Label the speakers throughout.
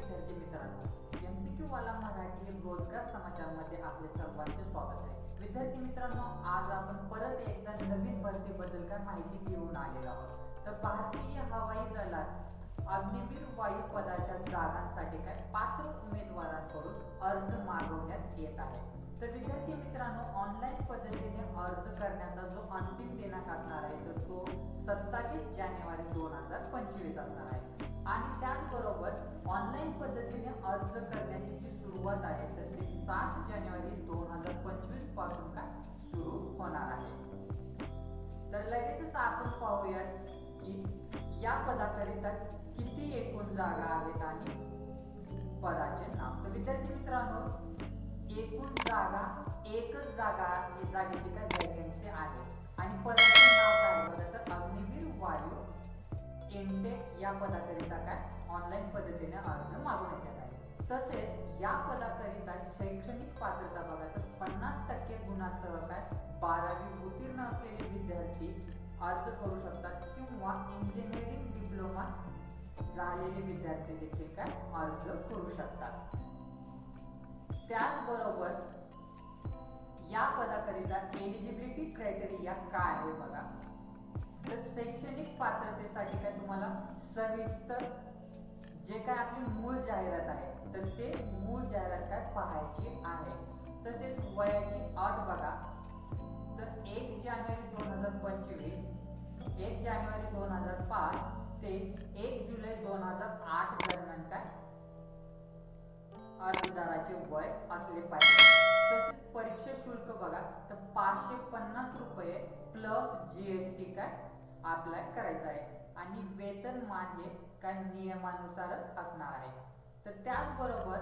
Speaker 1: विद्यार्थी मित्रांनो M C Q वाला मराठी रोजगार समाचारमध्ये आपले सर्वांचे स्वागत आहे. विद्यार्थी मित्रांनो आज आपण परत एकदा नवीन भरतीबद्दल काय माहिती घेऊन आलेलो आहोत. तर भारतीय हवाई दलात अग्निवीर वायू पदाच्या जागांसाठी काय पात्र उमेदवारांकडून अर्ज मागवण्यात येत आहे. तर विद्यार्थी मित्रांनो ऑनलाईन पद्धतीने अर्ज करण्याचा जो अंतिम दिनांक असणार आहे तर तो सत्तावीस जानेवारी दोन हजार पंचवीस असणार आहे. आणि त्याचबरोबर ऑनलाईन पद्धतीने अर्ज करण्याची जी सुरुवात आहे तर ती सात जानेवारी दोन हजार पंचवीसपासून काय सुरू होणार आहे. तर लगेचच आपण पाहूयात की या पदाकरिता किती एकूण जागा आहेत आणि पदाचे नाव. तर विद्यार्थी मित्रांनो एकूण जागा एकच जागा जागेची काय वॅकन्सी आहे. आणि पदाचे नाव काय बघा तर अग्निवीर वायू एमटेक या पदाकरिता काय? ऑनलाईन पद्धतीने अर्ज मागवण्यात येत आहे. तसेच या पदाकरिता शैक्षणिक पात्रता बघा तर पन्नास टक्के गुणासह काय? बारावी उत्तीर्ण असलेले विद्यार्थी अर्ज करू शकतात किंवा इंजिनिअरिंग डिप्लोमा झालेले विद्यार्थी देखील काय? अर्ज करू शकतात. त्याचबरोबर या पदाकरिता एलिजिबिलिटी क्रायटेरिया काय आहे बघा? तर शैक्षणिक पात्रतेसाठी काय तुम्हाला सविस्तर जे काय आपली मूळ जाहिरात आहे तर ते मूळ जाहिरात काय पाहायची आहे. तसेच वयाची अट बघा. तर एक जानेवारी दोन हजार पंचवीस एक जानेवारी दोन हजार पाच ते एक जुलै दोन हजार आठ दरम्यान काय? अर्जदाराचे वय असले पाहिजे. परीक्षा शुल्क बघा तर पाचशे पन्नास रुपये प्लस जी एस टी काय अप्लाय करायचं आहे. आणि वेतनमान हे काय नियमानुसारच असणार आहे. तर त्याचबरोबर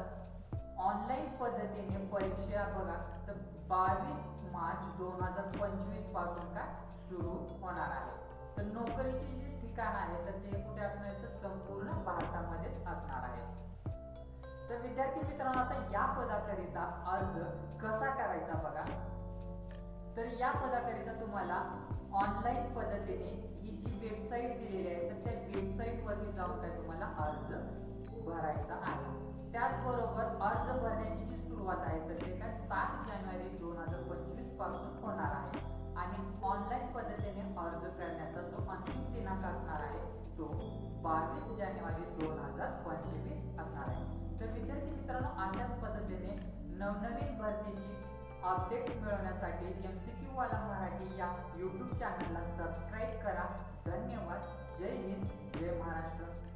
Speaker 1: ऑनलाईन पद्धतीने परीक्षा बघा तर बावीस मार्च दोन हजार पंचवीसपासून काय सुरू होणार आहे. तर नोकरीचे जे ठिकाण आहे तर ते कुठे असणार तर संपूर्ण भारतामध्येच असणार आहे. मित्रांनो आता या पदाकरिता अर्ज कसा करायचा बघा. तर या पदाकरिता तुम्हाला ऑनलाईन पद्धतीने ही जी वेबसाईट दिलेली आहे तर त्या वेबसाईट वरती जाऊन काय तुम्हाला अर्ज भरायचा आहे. त्याचबरोबर अर्ज भरण्याची जी सुरुवात आहे तर ते काय सात जानेवारी दोन हजार पंचवीसपासून होणार आहे. आणि ऑनलाईन पद्धतीने अर्ज करण्याचा जो अंतिम दिनांक असणार आहे तो बावीस जानेवारी दोन हजार पंचवीस असणार आहे. तर विद्यार्थी मित्रांनो अशाच पद्धतीने नवनवीन भरतीची अपडेट मिळवण्यासाठी एम सी क्यू वाला मराठी या यूट्यूब चॅनलला सबस्क्राईब करा. धन्यवाद. जय हिंद जय महाराष्ट्र.